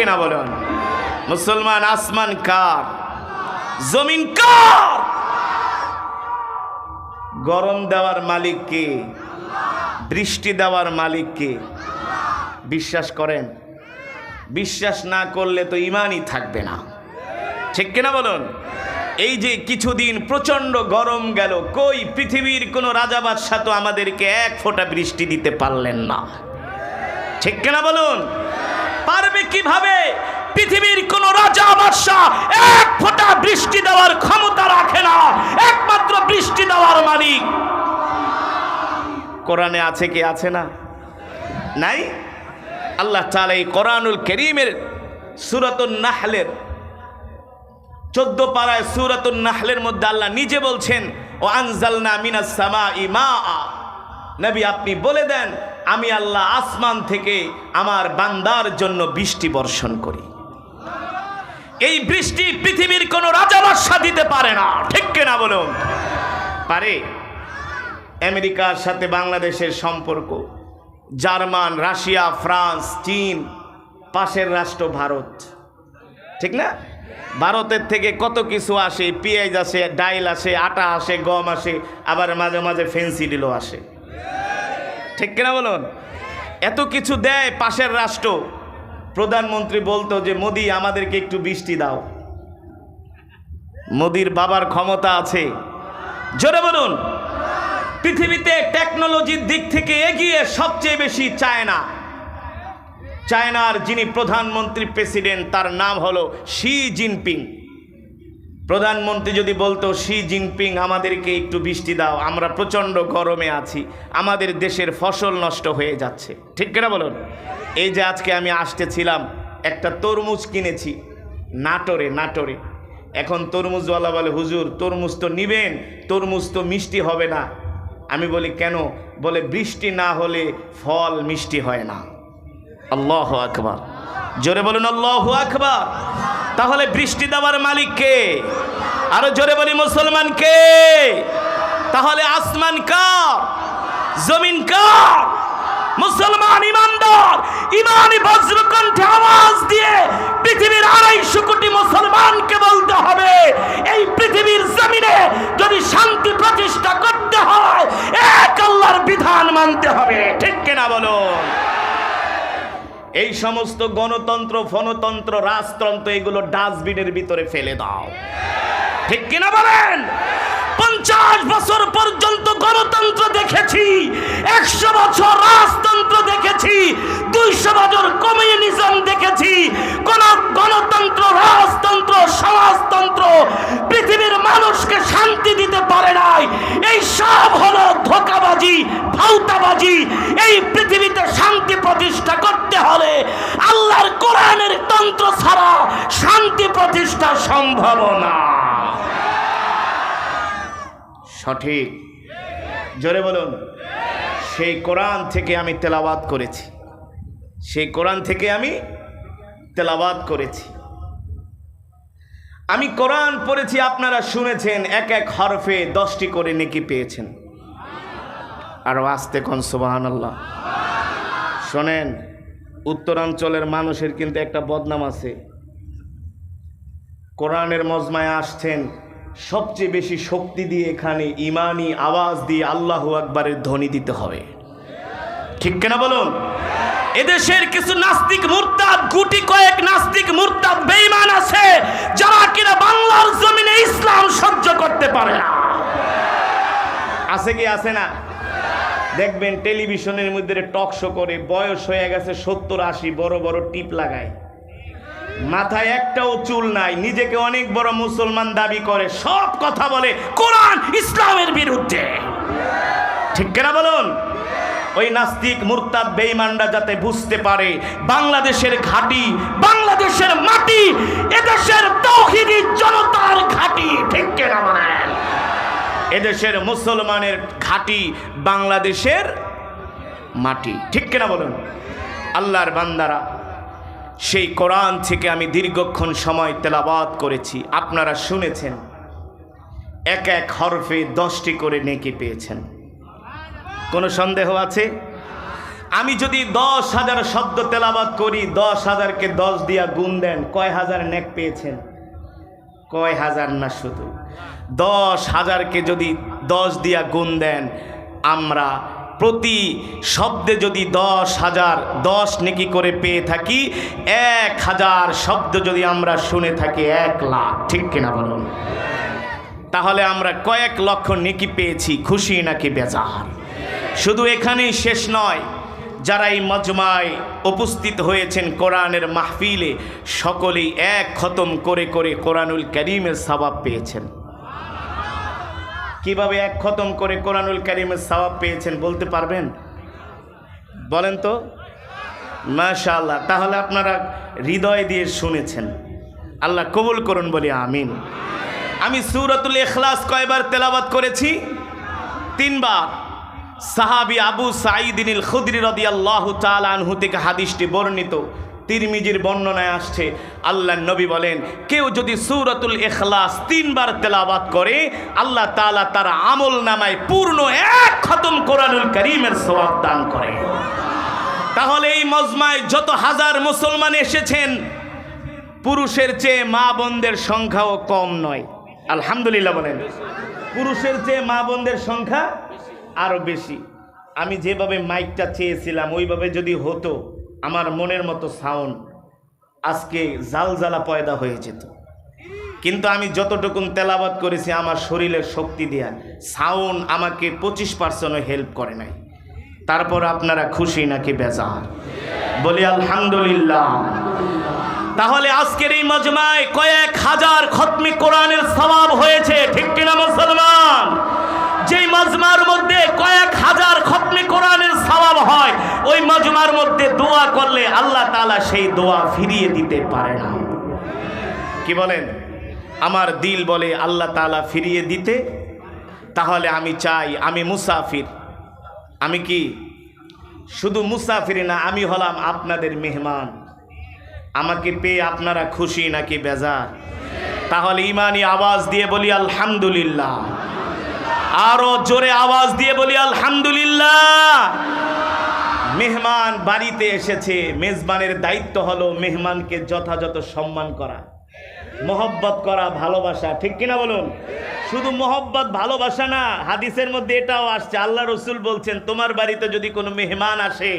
কিনা বলুন? মুসলমান আসমান কার? জমিন কার? গরম দেওয়ার মালিক কে? বৃষ্টি দেওয়ার মালিক কে? বিশ্বাস করেন? বিশ্বাস না করলে তো ইমানই থাকবে না। ঠিক কিনা বলুন? এই যে কিছুদিন প্রচণ্ড গরম গেল, কই পৃথিবীর কোনো রাজা বাদশাহ তো আমাদেরকে এক ফোঁটা বৃষ্টি দিতে পারলেন না। ঠিক কিনা বলুন? পারবে কীভাবে? পৃথিবীর কোন রাজা বাদশাহ এক ফোঁটা বৃষ্টি দেওয়ার ক্ষমতা রাখে না। একমাত্র বৃষ্টি দেওয়ার মালিক। কোরআনে আছে কি আছে না? নাই? আল্লাহ তাআলা এই কোরআনুল করিমের সুরাতুন নাহলের চোদ্দ পাড়ায় সুরাতুন নাহলের মধ্যে আল্লাহ নিজে বলছেন ও আনজালনা মিনাস সামা ইমা নবী আপনি বলে দেন আমি আল্লাহ আসমান থেকে আমার বান্দার জন্য বৃষ্টি বর্ষণ করি। এই বৃষ্টি পৃথিবীর কোনো রাজা দিতে পারে না। ঠিক কিনা বলুন? পারে। আমেরিকার সাথে বাংলাদেশের সম্পর্ক, জার্মান, রাশিয়া, ফ্রান্স, চীন, পাশের রাষ্ট্র ভারত। ঠিক না? ভারতের থেকে কত কিছু আসে, পেঁয়াজ আসে, ডাইল আসে, আটা আসে, গম আসে, আবার মাঝে মাঝে ফেন্সি ডিলও আসে। ঠিক কিনা বলুন? এত কিছু দেয় পাশের রাষ্ট্র। প্রধানমন্ত্রী বলতো যে, মোদি, আমাদেরকে একটু বৃষ্টি দাও। মোদির বাবার ক্ষমতা আছে। জোরে বলুন। পৃথিবীতে টেকনোলজির দিক থেকে এগিয়ে সবচেয়ে বেশি চায়না। চায়নার যিনি প্রধানমন্ত্রী, প্রেসিডেন্ট, তার নাম হলো শি জিনপিং। প্রধানমন্ত্রী যদি বলতো, শি জিনপিং, আমাদেরকে একটু বৃষ্টি দাও, আমরা প্রচণ্ড গরমে আছি, আমাদের দেশের ফসল নষ্ট হয়ে যাচ্ছে। ঠিক কিনা বলুন? এই যে আজকে আমি আসতেছিলাম, একটা তরমুজ কিনেছি, নাটোরে নাটোরে। এখন তরমুজওয়ালা বলে, হুজুর, তরমুজ তো নিবেন, তরমুজ তো মিষ্টি হবে না। আমি বলি, কেন? বলে, বৃষ্টি না হলে ফল মিষ্টি হয় না। আল্লাহ আকবার। জোরে বলুন, আল্লাহ আকবার। তাহলে বৃষ্টি দেওয়ার মালিক কে? আরও জোরে বলি, মুসলমান কে? তাহলে আসমান কার? জমিন কার? মুসলমান ইমানদার ইমানি বজ্রকণ্ঠে এই সমস্ত গণতন্ত্র ফনতন্ত্র রাজতন্ত্র, এগুলো ডাস্টবিনের ভিতরে ফেলে দাও। ঠিক কিনা বলেন? পঞ্চাশ বছর পর্যন্ত গণতন্ত্র দেখেছি, একশো বছর রাজতন্ত্র দেখেছি, দুইশো বছর কমিউনিজম দেখেছি কোন গণতন্ত্র রাজতন্ত্র সমাজতন্ত্র পৃথিবীর মানুষকে শান্তি দিতে পারে নাই এই সব হলো ধোকাবাজি ভাউতাবাজি এই পৃথিবীতে শান্তি প্রতিষ্ঠা করতে হলে আল্লাহর কোরআনের তন্ত্র ছাড়া শান্তি প্রতিষ্ঠা সম্ভব না। সঠিক। জোরে বলুন। সেই কোরআন থেকে আমি তেলাবাদ করেছি। সেই কোরআন থেকে আমি তেলাবাদ করেছি। আমি কোরআন পড়েছি, আপনারা শুনেছেন, এক এক হরফে দশটি করে নেকি পেয়েছেন। আরও আসতে কোন সুবাহান আল্লাহ শোনেন, উত্তরাঞ্চলের মানুষের কিন্তু একটা বদনাম আছে। কোরআনের মজমায় আসছেন, সবচেয়ে বেশি শক্তি দিয়ে এখানে ইমানি আওয়াজ দিয়ে আল্লাহ আকবারের ধ্বনি দিতে হবে। ঠিক কেনা বলুন? এদেশের কিছু নাস্তিক মুরতাদ, গুটি কয়েক নাস্তিক মুরতাদ বেঈমান আছে, যারা কিনা বাংলার জমিনে ইসলাম সহ্য করতে পারে না। আছে কি, আছে না? দেখবেন টেলিভিশনের মধ্যে টক শো করে, বয়স হয়ে গেছে সত্তর আশি, বড় বড় টিপ লাগায়। মাথায় একটাও চুল নাই, নিজেকে অনেক বড় মুসলমান দাবি করে, সব কথা বলে কোরআন ইসলামের বিরুদ্ধে। ঠিক কিনা বলুন? ওই নাস্তিক, মুরতাদ, বেঈমানরা যাতে বুঝতে পারে, বাংলাদেশের ঘাটি, বাংলাদেশের মাটি, এদেশের তৌহিদি জনতার ঘাটি, ঠিক কিনা বলেন? এদেশের মুসলমানের ঘাটি বাংলাদেশের মাটি, ঠিক কিনা বলুন? আল্লাহর বান্দারা সেই কোরআন থেকে আমি দীর্ঘক্ষণ সময় তেলাবাদ করেছি। আপনারা শুনেছেন, এক এক হরফে দশটি করে নেকি পেয়েছেন। কোনো সন্দেহ আছে? আমি যদি দশ হাজার শব্দ তেলাবাদ করি, দশ হাজারকে দশ দিয়া গুণ দেন, কয় হাজার নেক পেয়েছেন? কয় হাজার না শুধু। দশ হাজারকে যদি দশ দিয়া গুণ দেন, আমরা প্রতি শব্দে যদি দশ হাজার, দশ নেকি করে পেয়ে থাকি, এক হাজার শব্দ যদি আমরা শুনে থাকি, এক লাখ, ঠিক কিনা বলুন? তাহলে আমরা কয়েক লক্ষ নেকি পেয়েছি, খুশি নাকি বেজার? শুধু এখানেই শেষ নয়, যারা এই মজমায় উপস্থিত হয়েছেন কোরআনের মাহফিলে, সকলেই এক খতম করে করে কোরআনুল করিমের সবাব পেয়েছেন। কীভাবে এক খতম করে কোরআনুল করিমের সবাব পেয়েছেন বলতে পারবেন? বলেন তো। মাশাআল্লাহ, তাহলে আপনারা হৃদয় দিয়ে শুনেছেন। আল্লাহ কবুল করুন, বলি আমিন। আমি সুরতুল এখলাস কয়বার তেলাবাত করেছি? তিনবার। সাহাবি আবু সাঈদিনিল খুদরি রাদিয়াল্লাহু তাআলা আনহু থেকে হাদিসটি বর্ণিত। তিরমিজির বর্ণনায় আসছে, আল্লাহ নবী বলেন, কেউ যদি সুরতুল এখলাস তিনবার তেলাবাত করে, আল্লাহ তালা তার আমল নামায় পূর্ণ এক খতম কোরআনুল করিমের সওয়াব দান করে। তাহলে এই মজমায় যত হাজার মুসলমান এসেছেন, পুরুষের চেয়ে মা বোনদের সংখ্যাও কম নয়। আলহামদুলিল্লাহ বলেন, পুরুষের চেয়ে মা বোনদের সংখ্যা আরও বেশি। আমি যেভাবে মাইকটা চেয়েছিলাম, ওইভাবে যদি হতো আমার মনের মতো সাউন্ড আজকে জালজালা পয়দা হয়ে যেত। কিন্তু আমি যতটুকুন তেলাবাদ করেছি, আমার শরীরের শক্তি দেয়া সাউন্ড আমাকে পঁচিশ পার্সেন্টও হেল্প করে নাই। তারপর আপনারা খুশি নাকি বেজার? বলি আলহামদুলিল্লাহ। তাহলে আজকের এই মজমায় কয়েক হাজার খতমি কোরআনের সবাব হয়েছে, ঠিক কিনা মুসলমান? যেই মাজমার মধ্যে কয়েক হাজার খতমি কোরআনের সবাব হয়, ওই মাজমার মধ্যে দোয়া করলে আল্লাহ তাআলা সেই দোয়া ফিরিয়ে দিতে পারে না। কি বলেন? আমার দিল বলে আল্লাহ তাআলা ফিরিয়ে দিতে, তাহলে আমি চাই আমি মুসাফির। আমি কি? শুধু মুসাফির না, আমি হলাম আপনাদের মেহমান। আমাকে পেয়ে আপনারা খুশি নাকি বেজার? তাহলে ইমানি আওয়াজ দিয়ে বলি, আলহামদুলিল্লাহ। আরও জোরে আওয়াজ দিয়ে বলি, আলহামদুলিল্লাহ। মেহমান বাড়িতে এসেছে। মেজবানের দায়িত্ব হলো মেহমানকে যথাযথ সম্মান করা, মোহব্বত করা, ভালোবাসা। ঠিক কিনা বলুন? শুধু মোহব্বত, ভালোবাসা না, হাদিসের মধ্যে এটাও আসছে। আল্লাহ রসুল বলছেন, তোমার বাড়িতে যদি কোনো মেহমান আসে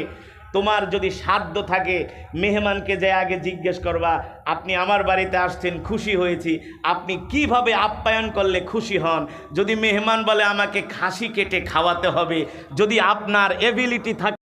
তোমার যদি সাধ্য থাকে, মেহমানকে যে আগে জিজ্ঞেস করবা, আপনি আমার বাড়িতে আসছেন, খুশি হয়েছি। আপনি কীভাবে আপ্যায়ন করলে খুশি হন? যদি মেহমান বলে আমাকে খাসি কেটে খাওয়াতে হবে, যদি আপনার এবিলিটি থাকে